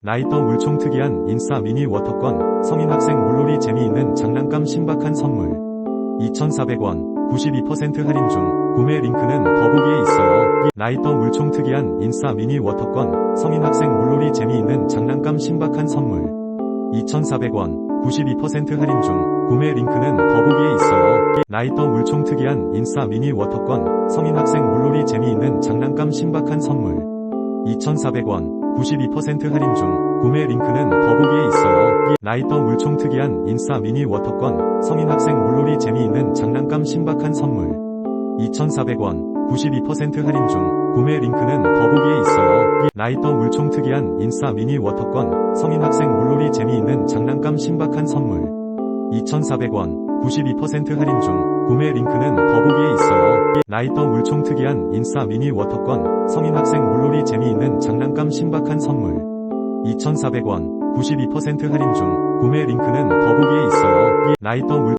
라이터 물총 특이한 인싸 미니 워터권, 성인 학생 물놀이 재미있는 장난감 신박한 선물. 2,400원, 92% 할인 중, 구매 링크는 더보기에 있어요. 라이터 물총 특이한 인싸 미니 워터권, 성인 학생 물놀이 재미있는 장난감 신박한 선물. 2,400원, 92% 할인 중, 구매 링크는 더보기에 있어요. 라이터 물총 특이한 인싸 미니 워터권, 성인 학생 물놀이 재미있는 장난감 신박한 선물. 2,400원, 92% 할인 중, 구매 링크는 더보기에 있어요. 라이터 물총 특이한 인싸 미니 워터권, 성인 학생 물놀이 재미있는 장난감 신박한 선물. 2,400원, 92% 할인 중, 구매 링크는 더보기에 있어요. 라이터 물총 특이한 인싸 미니 워터권, 성인 학생 물놀이 재미있는 장난감 신박한 선물. 2,400원, 92% 할인 중, 구매 링크는 더보기에 있어요. 라이터 물총 특이한 인싸 미니 워터권, 성인 학생 물놀이 재미있는. 2,400원, 92% 할인 중, 구매 링크는 더보기에 있어요. 라이터 물